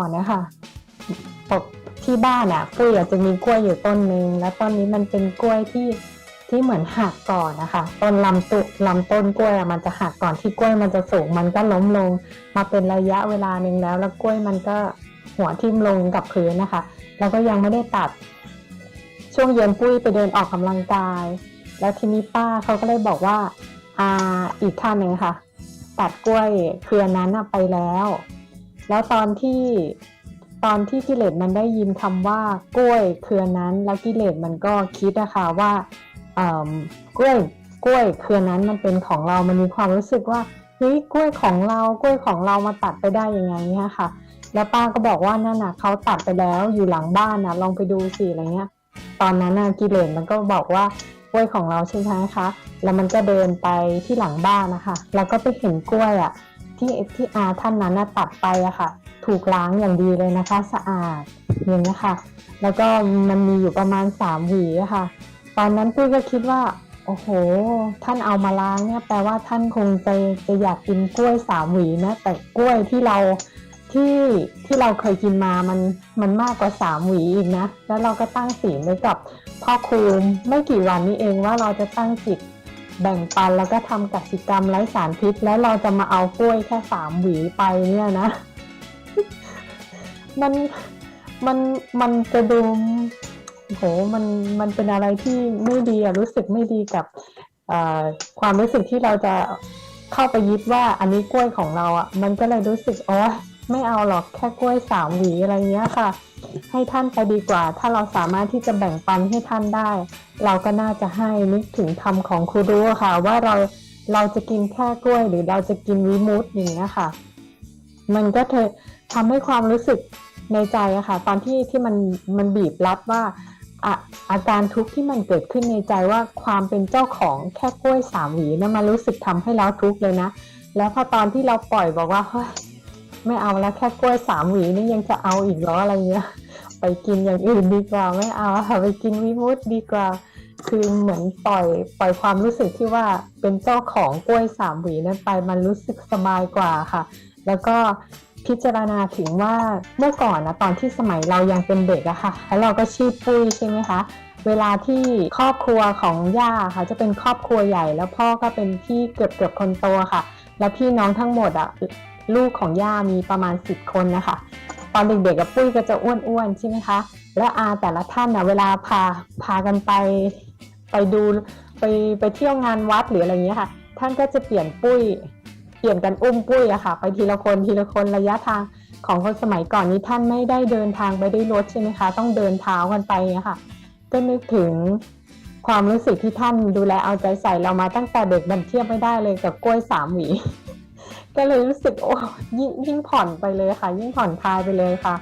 งี้ยค่ะปกที่บ้านอะปุ้ยอาจจะมีกล้วยอยู่ต้นหนึ่งแล้วต้นนี้มันเป็นกล้วยที่ที่เหมือนหักก่อนนะคะต้นลำตุลำต้นกล้วยอะมันจะหักก่อนที่กล้วยมันจะสูง มันก็ล้มลงมาเป็นระยะเวลาหนึ่งแล้ว แล้วกล้วยมันก็หัวทิ่มลงกับพื้นนะคะ แล้วก็ยังไม่ได้ตัด ช่วงเย็นปุ้ยไปเดินออกกำลังกาย แล้วทีนี้ป้าเขาก็เลยบอกว่าอ่าอีกท่านหนึ่งค่ะ ตัดกล้วยเครือนั้นไปแล้ว แล้วตอนที่ตอนที่กิเลสมันได้ยินคำว่ากล้วยเครือนั้น แล้วกิเลสมันก็คิดนะคะว่ากล้วยกล้วยเครือนั้นมันเป็นของเรา มันมีความรู้สึกว่าเฮ้ยกล้วยของเรากล้วยของเรามาตัดไปได้ยังไงเนี่ยค่ะ แล้วป้าก็บอกว่านั่นน่ะเขาตัดไปแล้วอยู่หลังบ้านนะลองไปดูสิอะไรเงี้ย ตอนนั้นน่ะกิเลสมันก็บอกว่ากล้วยของเราใช่ไหมคะ แล้วมันก็เดินไปที่หลังบ้านนะคะ แล้วก็ไปเห็นกล้วยอะ ที่ที่อาท่านนั้นตัดไปอะค่ะ ถูกล้างอย่างดีเลยนะคะ สะอาดอย่างนี้ค่ะ แล้วก็มันมีอยู่ประมาณสามหวีะค่ะ ตอนนั้นปุ้ยก็คิดว่าโอ้โห ท่านเอามาล้างเนี่ยแปลว่าท่านคงจะจะอยากกินกล้วยสามหวีนะ แต่กล้วยที่เราที่ที่เราเคยกินมามันมันมากกว่าสามหวีอีกนะ แล้วเราก็ตั้งศีลไว้กับพ่อครูไม่กี่วันนี้เองว่าเราจะตั้งจิต แบ่งปันแล้วก็ทำกสิกรรมไร้สารพิษ แล้วเราจะมาเอากล้วยแค่สามหวีไปเนี่ยนะ มันมันมันจะดูโหมันมันเป็นอะไรที่ไม่ดีอะรู้สึกไม่ดีกับความรู้สึกที่เราจะเข้าไปยึดว่าอันนี้กล้วยของเราอะมันก็เลยรู้สึกอ๊ย ไม่เอาหรอกแค่กล้วยสามหวีอะไรเงี้ยค่ะ ให้ท่านไปดีกว่า ถ้าเราสามารถที่จะแบ่งปันให้ท่านได้ เราก็น่าจะให้นึกถึงธรรมของครูรู้ค่ะ ว่าเราเราจะกินแค่กล้วย หรือเราจะกินวิมุตอย่างเงี้ยค่ะ มันก็เธอทำให้ความรู้สึกในใจอะค่ะ ตอนที่ที่มันมันบีบรัดว่าอะอาการทุกข์ที่มันเกิดขึ้นในใจว่าความเป็นเจ้าของแค่กล้วยสามหวีนะมันรู้สึกทำให้เราทุกข์เลยนะ แล้วพอตอนที่เราปล่อยบอกว่าเฮ้ย ไม่เอาแล้วแค่กล้วยสามหวีนี่ยังจะเอาอีกเหรออะไรเงี้ย ไปกินอย่างอื่นดีกว่าไม่เอาค่ะไปกินวิมุตดีกว่า คือเหมือนปล่อยปล่อยความรู้สึกที่ว่าเป็นเจ้าของกล้วยสามหวีนั้นไปมันรู้สึกสบายกว่าค่ะ แล้วก็พิจารณาถึงว่าเมื่อก่อนนะตอนที่สมัยเรายังเป็นเด็กอะค่ะ แล้วเราก็ชื่อปุ้ยใช่ไหมคะเวลาที่ครอบครัวของย่าค่ะ จะเป็นครอบครัวใหญ่ แล้วพ่อก็เป็นพี่เกือบเกือบคนโตค่ะ แล้วพี่น้องทั้งหมดอะ ลูกของย่ามีประมาณสิบคนนะคะ ตอนเด็กๆกับปุ้ยก็จะอ้วนๆใช่ไหมคะ แล้วอาแต่ละท่านนะเวลาพาพากันไปไปดูไปไปเที่ยวงานวัดหรืออะไรอย่างเงี้ยค่ะ ท่านก็จะเปลี่ยนปุ้ย เปลี่ยนกันอุ้มปุ้ยอะค่ะ ไปทีละคนทีละคนระยะทางของคนสมัยก่อนนี้ท่านไม่ได้เดินทางไปด้วยรถใช่ไหมคะ ต้องเดินเท้ากันไปอะค่ะ ก็นึกถึงความรู้สึกที่ท่านดูแลเอาใจใส่เรามาตั้งแต่เด็กมันเทียบไม่ได้เลยกับกล้วยสามหวี ก็เลยรู้สึกโอ้ยิ่งยิ่งผ่อนไปเลยค่ะ ยิ่งผ่อนคลายไปเลยค่ะ